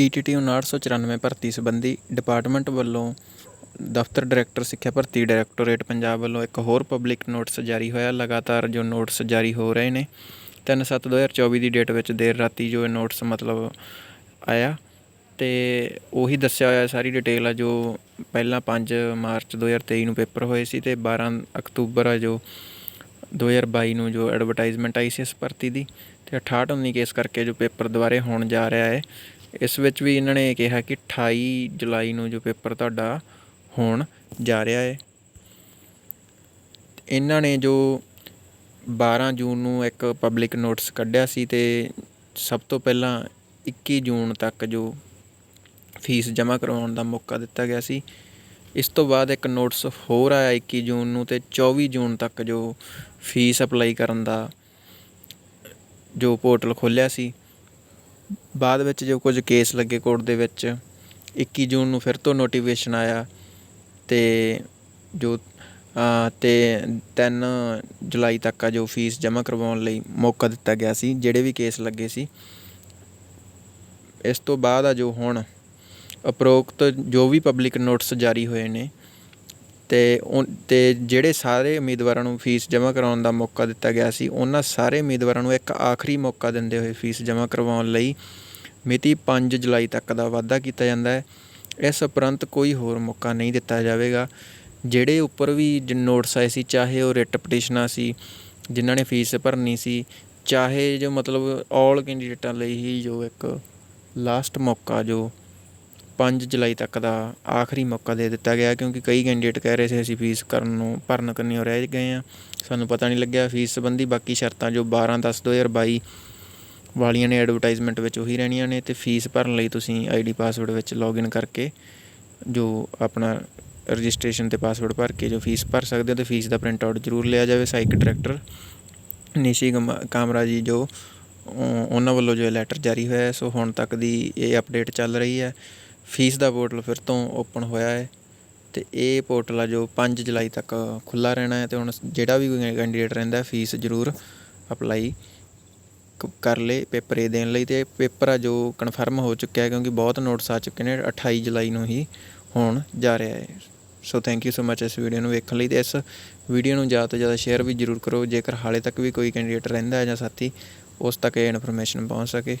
ETT 5994 ਭਰਤੀ ਸੰਬੰਧੀ department ਵੱਲੋਂ ਦਫ਼ਤਰ ਡਾਇਰੈਕਟਰ ਸਿੱਖਿਆ ਭਰਤੀ ਡਾਇਰੈਕਟੋਰੇਟ ਪੰਜਾਬ ਵੱਲੋਂ ਇੱਕ ਹੋਰ ਪਬਲਿਕ ਨੋਟਿਸ ਜਾਰੀ ਹੋਇਆ। ਲਗਾਤਾਰ ਜੋ ਨੋਟਿਸ ਜਾਰੀ ਹੋ ਰਹੇ ਨੇ 3/7/2024 ਦੀ ਡੇਟ ਵਿੱਚ ਦੇਰ ਰਾਤੀ ਜੋ ਇਹ ਨੋਟਿਸ ਮਤਲਬ ਆਇਆ ਤੇ ਉਹੀ ਦੱਸਿਆ ਹੋਇਆ ਸਾਰੀ ਡਿਟੇਲ ਆ ਜੋ ਪਹਿਲਾਂ 5 ਮਾਰਚ 2023 ਨੂੰ ਪੇਪਰ ਹੋਏ ਸੀ ਤੇ 12 ਅਕਤੂਬਰ ਆ ਜੋ 2022 ਨੂੰ ਜੋ ਐਡਵਰਟਾਈਜ਼ਮੈਂਟ ਆਈ ਸੀ ਇਸ ਭਰਤੀ ਦੀ ਤੇ 68 19 ਕੇਸ ਕਰਕੇ ਜੋ ਪੇਪਰ ਦੁਬਾਰੇ ਹੋਣ ਜਾ ਰਿਹਾ ਹੈ ਇਸ ਵਿੱਚ ਵੀ ਇਹਨਾਂ ਨੇ ਕਿਹਾ ਕਿ 28 ਜੁਲਾਈ ਨੂੰ ਜੋ ਪੇਪਰ ਤੁਹਾਡਾ ਹੋਣ ਜਾ ਰਿਹਾ ਹੈ ਇਹਨਾਂ ਨੇ ਜੋ 12 ਜੂਨ ਨੂੰ ਇੱਕ ਪਬਲਿਕ ਨੋਟਿਸ ਕੱਢਿਆ ਸੀ ਤੇ ਸਭ ਤੋਂ ਪਹਿਲਾਂ 21 ਜੂਨ ਤੱਕ ਜੋ ਫੀਸ ਜਮ੍ਹਾਂ ਕਰਵਾਉਣ ਦਾ ਮੌਕਾ ਦਿੱਤਾ ਗਿਆ ਸੀ। ਇਸ ਤੋਂ ਬਾਅਦ ਇੱਕ ਨੋਟਿਸ ਹੋਰ ਆਇਆ 21 ਜੂਨ ਨੂੰ ਤੇ 24 ਜੂਨ ਤੱਕ ਜੋ ਫੀਸ ਅਪਲਾਈ ਕਰਨ ਦਾ ਜੋ ਪੋਰਟਲ ਖੋਲ੍ਹਿਆ ਸੀ। ਬਾਅਦ ਵਿੱਚ ਜੋ ਕੁਝ ਕੇਸ ਲੱਗੇ ਕੋਰਟ ਦੇ ਵਿੱਚ 21 ਜੂਨ ਨੂੰ ਫਿਰ ਤੋਂ ਨੋਟੀਫਿਕੇਸ਼ਨ ਆਇਆ ਅਤੇ ਜੋ ਅ, ਤੇ 3 ਜੁਲਾਈ ਤੱਕ ਆ ਜੋ ਫੀਸ ਜਮ੍ਹਾਂ ਕਰਵਾਉਣ ਲਈ ਮੌਕਾ ਦਿੱਤਾ ਗਿਆ ਸੀ ਜਿਹੜੇ ਵੀ ਕੇਸ ਲੱਗੇ ਸੀ। ਇਸ ਤੋਂ ਬਾਅਦ ਆ ਜੋ ਹੁਣ ਉਪਰੋਕਤ ਜੋ ਵੀ ਪਬਲਿਕ ਨੋਟਿਸ ਜਾਰੀ ਹੋਏ ਨੇ ਤੇ ਉਨ- ਤੇ ਜਿਹੜੇ ਸਾਰੇ ਉਮੀਦਵਾਰਾਂ ਨੂੰ ਫੀਸ ਜਮ੍ਹਾਂ ਕਰਾਉਣ ਦਾ ਮੌਕਾ ਦਿੱਤਾ ਗਿਆ ਸੀ, ਉਹਨਾਂ ਸਾਰੇ ਉਮੀਦਵਾਰਾਂ ਨੂੰ ਇੱਕ ਆਖਰੀ ਮੌਕਾ ਦਿੰਦੇ ਹੋਏ ਫੀਸ ਜਮ੍ਹਾਂ ਕਰਵਾਉਣ ਲਈ ਮਿਤੀ 5 ਜੁਲਾਈ ਤੱਕ ਦਾ ਵਾਅਦਾ ਕੀਤਾ ਜਾਂਦਾ ਹੈ। ਇਸ ਉਪਰੰਤ ਕੋਈ ਹੋਰ ਮੌਕਾ ਨਹੀਂ ਦਿੱਤਾ ਜਾਵੇਗਾ। ਜਿਹੜੇ ਉੱਪਰ ਵੀ ਜ- ਨੋਟਿਸ ਆਏ ਸੀ, ਚਾਹੇ ਉਹ ਰਿਟ ਪਟੀਸ਼ਨਾਂ ਸੀ, ਜਿਨ੍ਹਾਂ ਨੇ ਫੀਸ ਭਰਨੀ ਸੀ, ਚਾਹੇ ਜੋ ਮਤਲਬ 올 ਕੈਂਡੀਡੇਟਾਂ ਲਈ ਹੀ ਜੋ ਇੱਕ ਲਾਸਟ ਮੌਕਾ ਜੋ 5 ਜੁਲਾਈ ਤੱਕ ਦਾ ਆਖਰੀ ਮੌਕਾ ਦੇ ਦਿੱਤਾ ਗਿਆ ਕਿਉਂਕਿ ਕਈ ਕੈਂਡੀਡੇਟ ਕਹਿ ਰਹੇ ਸੀ ਅਸੀਂ ਫੀਸ ਕਰਨ ਨੂੰ, ਭਰਨ ਕਰਨੀ ਰਹਿ ਗਏ ਆ ਸਾਨੂੰ ਪਤਾ ਨਹੀਂ ਲੱਗਿਆ ਫੀਸ ਸੰਬੰਧੀ ਬਾਕੀ ਸ਼ਰਤਾਂ ਜੋ 12 10 2022 ਵਾਲੀਆਂ ਨੇ ਐਡਵਰਟਾਈਜ਼ਮੈਂਟ ਵਿੱਚ ਉਹੀ ਰਹਿਣੀਆਂ ਨੇ ਤੇ ਫੀਸ ਭਰਨ ਲਈ ਤੁਸੀਂ ਆਈਡੀ ਪਾਸਵਰਡ ਵਿੱਚ ਲੌਗਇਨ ਕਰਕੇ ਜੋ ਆਪਣਾ ਰਜਿਸਟ੍ਰੇਸ਼ਨ ਤੇ ਪਾਸਵਰਡ ਭਰ ਕੇ ਜੋ ਫੀਸ ਭਰ ਸਕਦੇ ਹੋ ਤੇ ਫੀਸ ਦਾ ਪ੍ਰਿੰਟ ਆਊਟ ਜ਼ਰੂਰ ਲਿਆ ਜਾਵੇ ਸਾਈਕ ਡਾਇਰੈਕਟਰ ਨਿਸ਼ੀ ਗਮ- ਕਾਮਰਾ ਜੀ ਜੋ ਉਹਨਾਂ ਵੱਲੋਂ ਜੋ ਲੈਟਰ ਜਾਰੀ ਹੋਇਆ ਸੋ ਹੁਣ ਤੱਕ ਦੀ ਇਹ ਅਪਡੇਟ ਚੱਲ ਰਹੀ ਹੈ। ਫੀਸ ਦਾ ਪੋਰਟਲ ਫਿਰ ਤੋਂ ਓਪਨ ਹੋਇਆ ਹੈ ਅਤੇ ਇਹ ਪੋਰਟਲ ਆ ਜੋ ਪੰਜ ਜੁਲਾਈ ਤੱਕ ਖੁੱਲ੍ਹਾ ਰਹਿਣਾ ਹੈ ਅਤੇ ਹੁਣ ਜਿਹੜਾ ਵੀ ਕੋਈ ਕੈਂਡੀਡੇਟ ਰਹਿੰਦਾ ਫੀਸ ਜ਼ਰੂਰ ਅਪਲਾਈ ਕ- ਕਰ ਲੇ, ਪੇਪਰ ਇਹ ਦੇਣ ਲਈ ਤੇ ਪੇਪਰ ਆ ਜੋ ਕਨਫਰਮ ਹੋ ਚੁੱਕਿਆ ਹੈ ਕਿਉਂਕਿ ਬਹੁਤ ਨੋਟਸ ਆ ਚੁੱਕੇ ਨੇ 28 ਜੁਲਾਈ ਨੂੰ ਹੀ ਹੋਣ ਜਾ ਰਿਹਾ ਹੈ। ਸੋ ਥੈਂਕ ਯੂ ਸੋ ਮੱਚ ਇਸ ਵੀਡੀਓ ਨੂੰ ਵੇਖਣ ਲਈ ਤੇ ਇਸ ਵੀਡੀਓ ਨੂੰ ਜ਼ਿਆਦਾ ਤੋਂ ਜ਼ਿਆਦਾ ਸ਼ੇਅਰ ਵੀ ਜ਼ਰੂਰ ਕਰੋ। ਜੇਕਰ ਹਾਲੇ ਤੱਕ ਵੀ ਕੋਈ ਕੈਂਡੀਡੇਟ ਰਹਿੰਦਾ ਹੈ ਜਾਂ ਸਾਥੀ, ਉਸ ਤੱਕ ਇਹ ਇਨਫੋਰਮੇਸ਼ਨ ਪਹੁੰਚ ਸਕੇ।